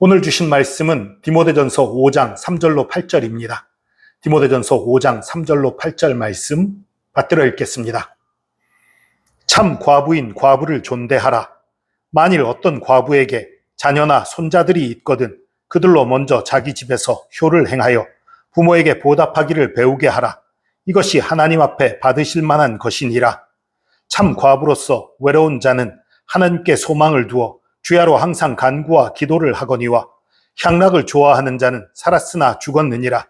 오늘 주신 말씀은 디모데전서 5장 3절로 8절입니다. 디모데전서 5장 3절로 8절 말씀 받들어 읽겠습니다. 참 과부인 과부를 존대하라. 만일 어떤 과부에게 자녀나 손자들이 있거든 그들로 먼저 자기 집에서 효를 행하여 부모에게 보답하기를 배우게 하라. 이것이 하나님 앞에 받으실 만한 것이니라. 참 과부로서 외로운 자는 하나님께 소망을 두어 주야로 항상 간구와 기도를 하거니와 향락을 좋아하는 자는 살았으나 죽었느니라.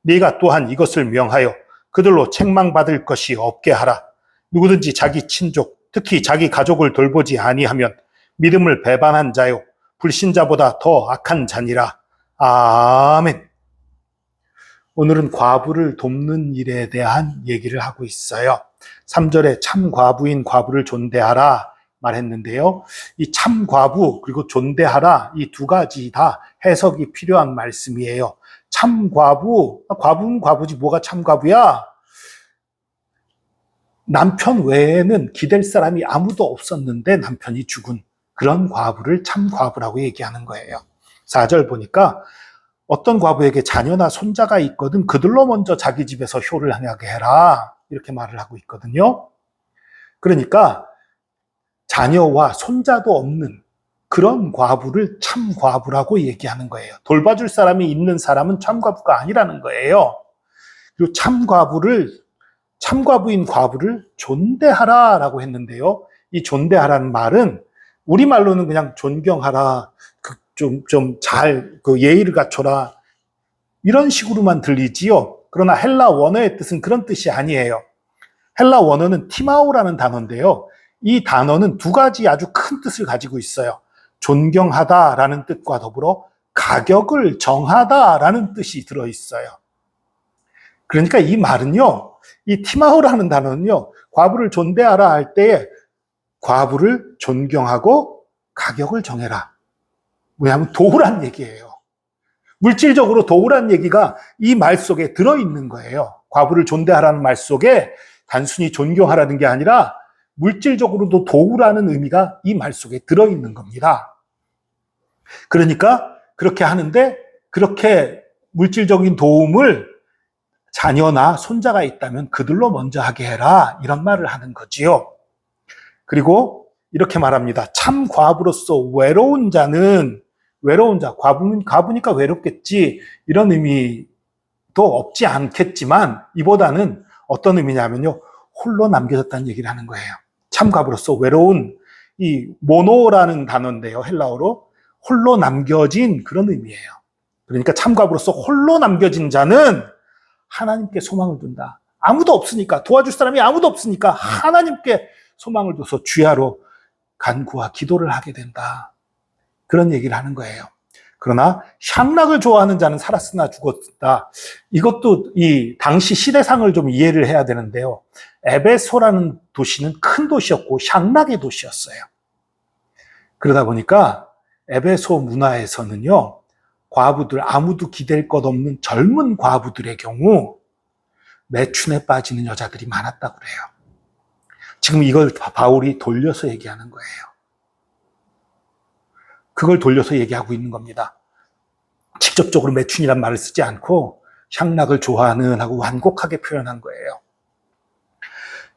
네가 또한 이것을 명하여 그들로 책망받을 것이 없게 하라. 누구든지 자기 친족, 특히 자기 가족을 돌보지 아니하면 믿음을 배반한 자요 불신자보다 더 악한 자니라. 아멘. 오늘은 과부를 돕는 일에 대한 얘기를 하고 있어요. 3절에 참 과부인 과부를 존대하라 말했는데요. 이 참 과부 그리고 존대하라 이 두 가지 다 해석이 필요한 말씀이에요. 참 과부, 과부는 과부지 뭐가 참 과부야? 남편 외에는 기댈 사람이 아무도 없었는데 남편이 죽은 그런 과부를 참 과부라고 얘기하는 거예요. 4절 보니까 어떤 과부에게 자녀나 손자가 있거든 그들로 먼저 자기 집에서 효를 행하게 해라. 이렇게 말을 하고 있거든요. 그러니까 자녀와 손자도 없는 그런 과부를 참 과부라고 얘기하는 거예요. 돌봐줄 사람이 있는 사람은 참 과부가 아니라는 거예요. 그리고 참 과부를 참 과부인 과부를 존대하라 라고 했는데요. 이 존대하라는 말은 우리말로는 그냥 존경하라, 그 좀, 좀 잘, 그 예의를 갖춰라. 이런 식으로만 들리지요. 그러나 헬라 원어의 뜻은 그런 뜻이 아니에요. 헬라 원어는 티마오라는 단어인데요. 이 단어는 두 가지 아주 큰 뜻을 가지고 있어요. 존경하다라는 뜻과 더불어 가격을 정하다라는 뜻이 들어 있어요. 그러니까 이 말은요, 이 티마오라는 단어는요, 과부를 존대하라 할 때에 과부를 존경하고 가격을 정해라. 왜냐하면 도우란 얘기예요. 물질적으로 도우란 얘기가 이 말 속에 들어 있는 거예요. 과부를 존대하라는 말 속에 단순히 존경하라는 게 아니라 물질적으로도 도우라는 의미가 이 말 속에 들어있는 겁니다. 그러니까 그렇게 하는데 그렇게 물질적인 도움을 자녀나 손자가 있다면 그들로 먼저 하게 해라. 이런 말을 하는 거지요. 그리고 이렇게 말합니다. 참 과부로서 외로운 자는 외로운 자, 과부는 과부니까 외롭겠지. 이런 의미도 없지 않겠지만 이보다는 어떤 의미냐면요. 홀로 남겨졌다는 얘기를 하는 거예요. 참 과부로서 외로운 이 모노라는 단어인데요. 헬라어로 홀로 남겨진 그런 의미예요. 그러니까 참 과부로서 홀로 남겨진 자는 하나님께 소망을 둔다. 아무도 없으니까 도와줄 사람이 아무도 없으니까 하나님께 소망을 둬서 주야로 간구와 기도를 하게 된다. 그런 얘기를 하는 거예요. 그러나 향락을 좋아하는 자는 살았으나 죽었다. 이것도 이 당시 시대상을 좀 이해를 해야 되는데요. 에베소라는 도시는 큰 도시였고 향락의 도시였어요. 그러다 보니까 에베소 문화에서는요. 과부들 아무도 기댈 것 없는 젊은 과부들의 경우 매춘에 빠지는 여자들이 많았다고 그래요. 지금 이걸 바울이 돌려서 얘기하는 거예요. 그걸 돌려서 얘기하고 있는 겁니다. 직접적으로 매춘이란 말을 쓰지 않고 향락을 좋아하는 하고 완곡하게 표현한 거예요.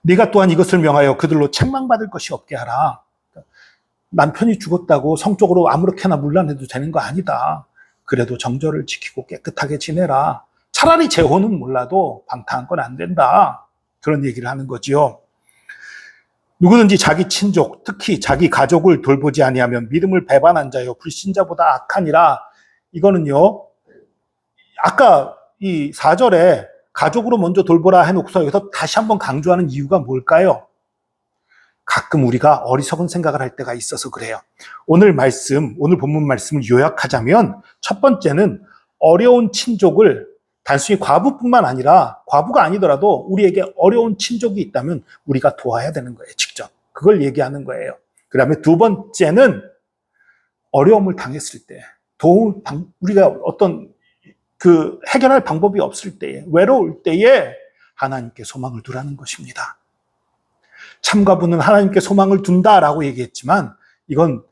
네가 또한 이것을 명하여 그들로 책망받을 것이 없게 하라. 남편이 죽었다고 성적으로 아무렇게나 물란해도 되는 거 아니다. 그래도 정절을 지키고 깨끗하게 지내라. 차라리 재혼은 몰라도 방탕한 건 안 된다. 그런 얘기를 하는 거지요. 누구든지 자기 친족, 특히 자기 가족을 돌보지 아니하면 믿음을 배반한 자요 불신자보다 악하니라. 이거는요. 아까 이 4절에 가족으로 먼저 돌보라 해놓고서 여기서 다시 한번 강조하는 이유가 뭘까요? 가끔 우리가 어리석은 생각을 할 때가 있어서 그래요. 오늘 말씀, 오늘 본문 말씀을 요약하자면 첫 번째는 어려운 친족을 단순히 과부뿐만 아니라 과부가 아니더라도 우리에게 어려운 친족이 있다면 우리가 도와야 되는 거예요. 직접. 그걸 얘기하는 거예요. 그 다음에 두 번째는 어려움을 당했을 때 도움, 우리가 어떤 그 해결할 방법이 없을 때에 외로울 때에 하나님께 소망을 두라는 것입니다. 참가부는 하나님께 소망을 둔다라고 얘기했지만 이건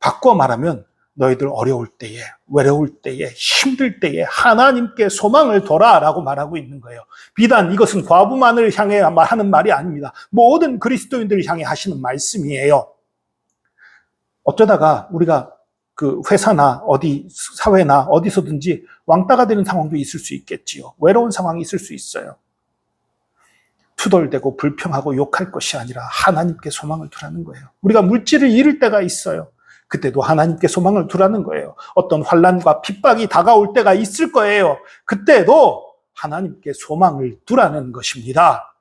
바꿔 말하면 너희들 어려울 때에, 외로울 때에, 힘들 때에 하나님께 소망을 둬라라고 말하고 있는 거예요. 비단 이것은 과부만을 향해 하는 말이 아닙니다. 모든 그리스도인들을 향해 하시는 말씀이에요. 어쩌다가 우리가 그 회사나 어디 사회나 어디서든지 왕따가 되는 상황도 있을 수 있겠지요. 외로운 상황이 있을 수 있어요. 투덜대고 불평하고 욕할 것이 아니라 하나님께 소망을 두라는 거예요. 우리가 물질을 잃을 때가 있어요. 그때도 하나님께 소망을 두라는 거예요. 어떤 환란과 핍박이 다가올 때가 있을 거예요. 그때도 하나님께 소망을 두라는 것입니다.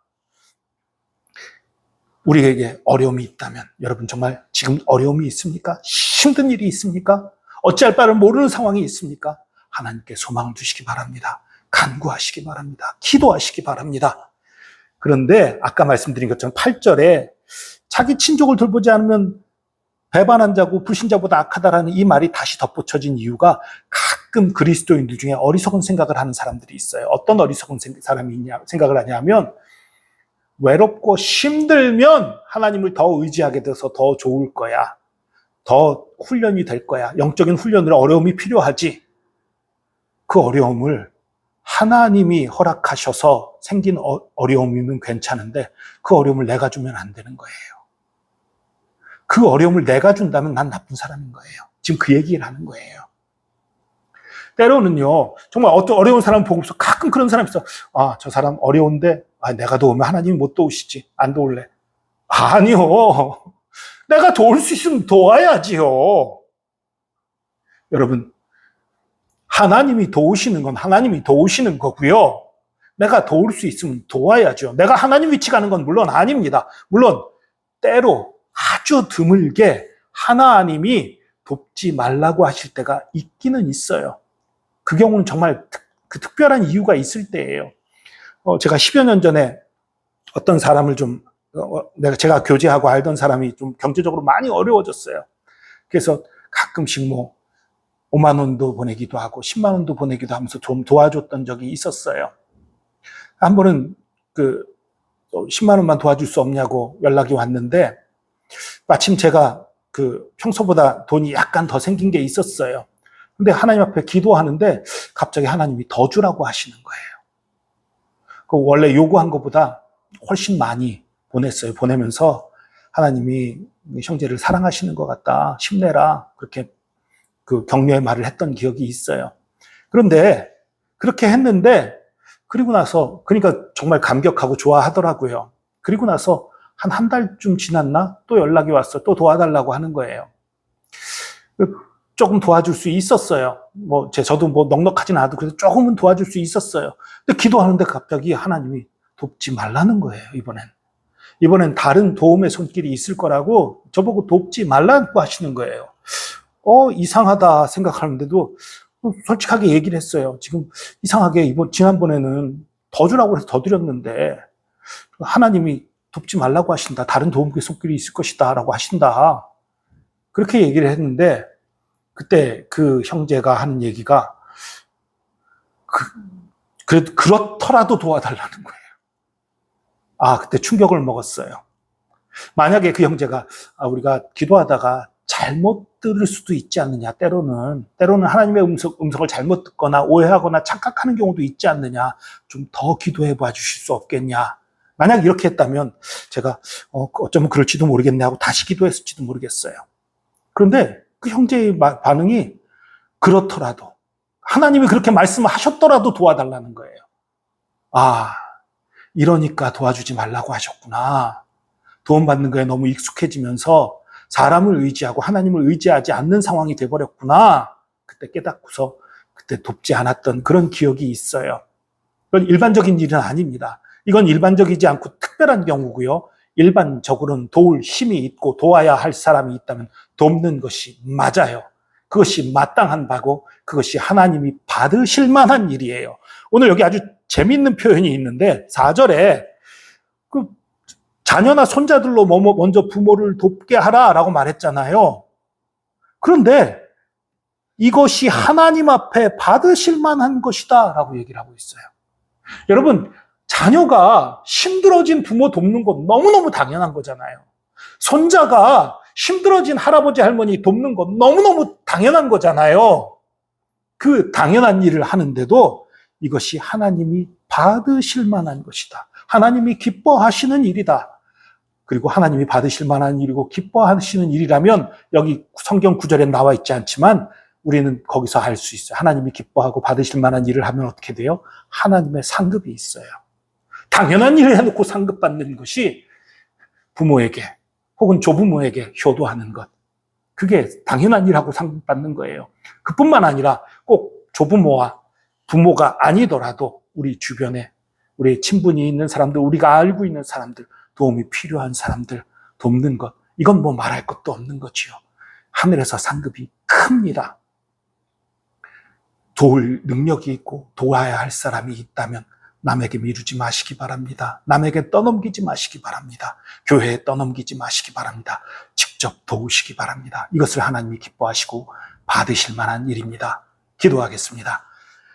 우리에게 어려움이 있다면 여러분 정말 지금 어려움이 있습니까? 힘든 일이 있습니까? 어찌할 바를 모르는 상황이 있습니까? 하나님께 소망을 두시기 바랍니다. 간구하시기 바랍니다. 기도하시기 바랍니다. 그런데 아까 말씀드린 것처럼 8절에 자기 친족을 돌보지 않으면 배반한 자고 불신자보다 악하다라는 이 말이 다시 덧붙여진 이유가 가끔 그리스도인들 중에 어리석은 생각을 하는 사람들이 있어요. 어떤 어리석은 사람이 있냐 생각을 하냐면 외롭고 힘들면 하나님을 더 의지하게 돼서 더 좋을 거야. 더 훈련이 될 거야. 영적인 훈련으로 어려움이 필요하지. 그 어려움을 하나님이 허락하셔서 생긴 어, 어려움이면 괜찮은데 그 어려움을 내가 주면 안 되는 거예요. 그 어려움을 내가 준다면 난 나쁜 사람인 거예요. 지금 그 얘기를 하는 거예요. 때로는요, 정말 어떤 어려운 사람 보고서 가끔 그런 사람 있어. 아, 저 사람 어려운데, 아, 내가 도우면 하나님이 못 도우시지. 안 도울래. 아니요. 내가 도울 수 있으면 도와야지요. 여러분, 하나님이 도우시는 건 하나님이 도우시는 거고요. 내가 도울 수 있으면 도와야죠. 내가 하나님 위치 가는 건 물론 아닙니다. 물론 때로 아주 드물게 하나님이 돕지 말라고 하실 때가 있기는 있어요. 그 경우는 정말 특, 그 특별한 이유가 있을 때예요. 어, 제가 10여 년 전에 어떤 사람을 좀 어, 내가 제가 교제하고 알던 사람이 좀 경제적으로 많이 어려워졌어요. 그래서 가끔씩 뭐 5만 원도 보내기도 하고 10만 원도 보내기도 하면서 좀 도와줬던 적이 있었어요. 한 번은 그 10만 원만 도와줄 수 없냐고 연락이 왔는데 마침 제가 그 평소보다 돈이 약간 더 생긴 게 있었어요. 근데 하나님 앞에 기도하는데 갑자기 하나님이 더 주라고 하시는 거예요. 그 원래 요구한 것보다 훨씬 많이 보냈어요. 보내면서 하나님이 형제를 사랑하시는 것 같다. 힘내라. 그렇게 그 격려의 말을 했던 기억이 있어요. 그런데 그렇게 했는데 그리고 나서 그러니까 정말 감격하고 좋아하더라고요. 그리고 나서 한 한 달쯤 지났나 또 연락이 왔어. 또 도와달라고 하는 거예요. 조금 도와줄 수 있었어요. 뭐, 제, 저도 뭐 넉넉하진 않아도 그래도 조금은 도와줄 수 있었어요. 근데 기도하는데 갑자기 하나님이 돕지 말라는 거예요, 이번엔. 이번엔 다른 도움의 손길이 있을 거라고 저보고 돕지 말라고 하시는 거예요. 어, 이상하다 생각하는데도 솔직하게 얘기를 했어요. 지금 이상하게 이번, 지난번에는 더 주라고 해서 더 드렸는데 하나님이 돕지 말라고 하신다. 다른 도움의 손길이 있을 것이다. 라고 하신다. 그렇게 얘기를 했는데 그때 그 형제가 하는 얘기가 그, 그, 그렇더라도 도와달라는 거예요. 아, 그때 충격을 먹었어요. 만약에 그 형제가 아, 우리가 기도하다가 잘못 들을 수도 있지 않느냐, 때로는. 때로는 하나님의 음성, 음성을 잘못 듣거나 오해하거나 착각하는 경우도 있지 않느냐. 좀 더 기도해 봐 주실 수 없겠냐. 만약 이렇게 했다면 제가 어, 어쩌면 그럴지도 모르겠네 하고 다시 기도했을지도 모르겠어요. 그런데 그 형제의 반응이 그렇더라도 하나님이 그렇게 말씀하셨더라도 도와달라는 거예요. 아, 이러니까 도와주지 말라고 하셨구나. 도움받는 거에 너무 익숙해지면서 사람을 의지하고 하나님을 의지하지 않는 상황이 돼버렸구나. 그때 깨닫고서 그때 돕지 않았던 그런 기억이 있어요. 그건 일반적인 일은 아닙니다. 이건 일반적이지 않고 특별한 경우고요. 일반적으로는 도울 힘이 있고 도와야 할 사람이 있다면 돕는 것이 맞아요. 그것이 마땅한 바고 그것이 하나님이 받으실 만한 일이에요. 오늘 여기 아주 재미있는 표현이 있는데 4절에 그 자녀나 손자들로 먼저 부모를 돕게 하라라고 말했잖아요. 그런데 이것이 하나님 앞에 받으실 만한 것이다라고 얘기를 하고 있어요. 여러분, 자녀가 힘들어진 부모 돕는 건 너무너무 당연한 거잖아요. 손자가 힘들어진 할아버지 할머니 돕는 건 너무너무 당연한 거잖아요. 그 당연한 일을 하는데도 이것이 하나님이 받으실 만한 것이다. 하나님이 기뻐하시는 일이다. 그리고 하나님이 받으실 만한 일이고 기뻐하시는 일이라면 여기 성경 구절에 나와 있지 않지만 우리는 거기서 알 수 있어요. 하나님이 기뻐하고 받으실 만한 일을 하면 어떻게 돼요? 하나님의 상급이 있어요. 당연한 일을 해놓고 상급받는 것이 부모에게 혹은 조부모에게 효도하는 것. 그게 당연한 일하고 상급받는 거예요. 그뿐만 아니라 꼭 조부모와 부모가 아니더라도 우리 주변에 우리 친분이 있는 사람들, 우리가 알고 있는 사람들, 도움이 필요한 사람들 돕는 것. 이건 뭐 말할 것도 없는 거지요. 하늘에서 상급이 큽니다. 도울 능력이 있고 도와야 할 사람이 있다면 남에게 미루지 마시기 바랍니다. 남에게 떠넘기지 마시기 바랍니다. 교회에 떠넘기지 마시기 바랍니다. 직접 도우시기 바랍니다. 이것을 하나님이 기뻐하시고 받으실 만한 일입니다. 기도하겠습니다.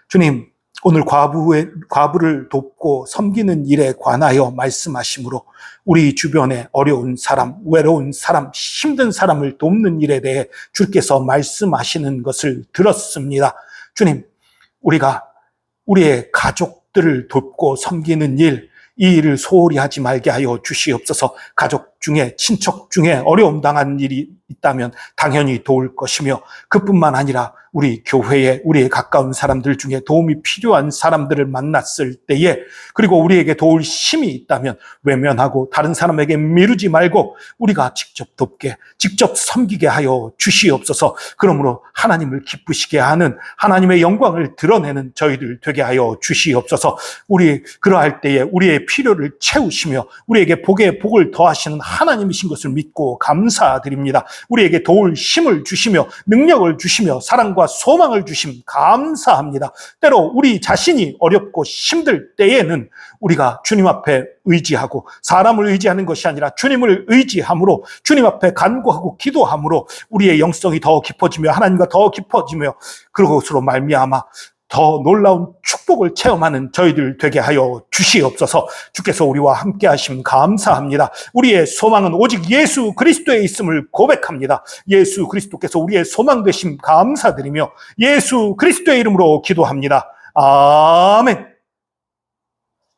주님, 오늘 과부의, 과부를 돕고 섬기는 일에 관하여 말씀하심으로 우리 주변에 어려운 사람, 외로운 사람, 힘든 사람을 돕는 일에 대해 주께서 말씀하시는 것을 들었습니다. 주님, 우리가 우리의 가족 들을 돕고 섬기는 일, 이 일을 소홀히 하지 말게 하여 주시옵소서. 가족 중에, 친척 중에 어려움 당한 일이 있다면 당연히 도울 것이며 그뿐만 아니라 우리 교회에 우리의 가까운 사람들 중에 도움이 필요한 사람들을 만났을 때에 그리고 우리에게 도울 힘이 있다면 외면하고 다른 사람에게 미루지 말고 우리가 직접 돕게 직접 섬기게 하여 주시옵소서. 그러므로 하나님을 기쁘시게 하는 하나님의 영광을 드러내는 저희들 되게 하여 주시옵소서. 우리 그러할 때에 우리의 필요를 채우시며 우리에게 복에 복을 더하시는 하나님이신 것을 믿고 감사드립니다 우리에게 도울 힘을 주시며 능력을 주시며 사랑과 소망을 주심 감사합니다. 때로 우리 자신이 어렵고 힘들 때에는 우리가 주님 앞에 의지하고 사람을 의지하는 것이 아니라 주님을 의지함으로 주님 앞에 간구하고 기도함으로 우리의 영성이 더 깊어지며 하나님과 더 깊어지며 그것으로 말미암아 더 놀라운 축복을 체험하는 저희들 되게 하여 주시옵소서 주께서 우리와 함께 하심 감사합니다. 우리의 소망은 오직 예수 그리스도에 있음을 고백합니다. 예수 그리스도께서 우리의 소망 되심 감사드리며 예수 그리스도의 이름으로 기도합니다. 아멘.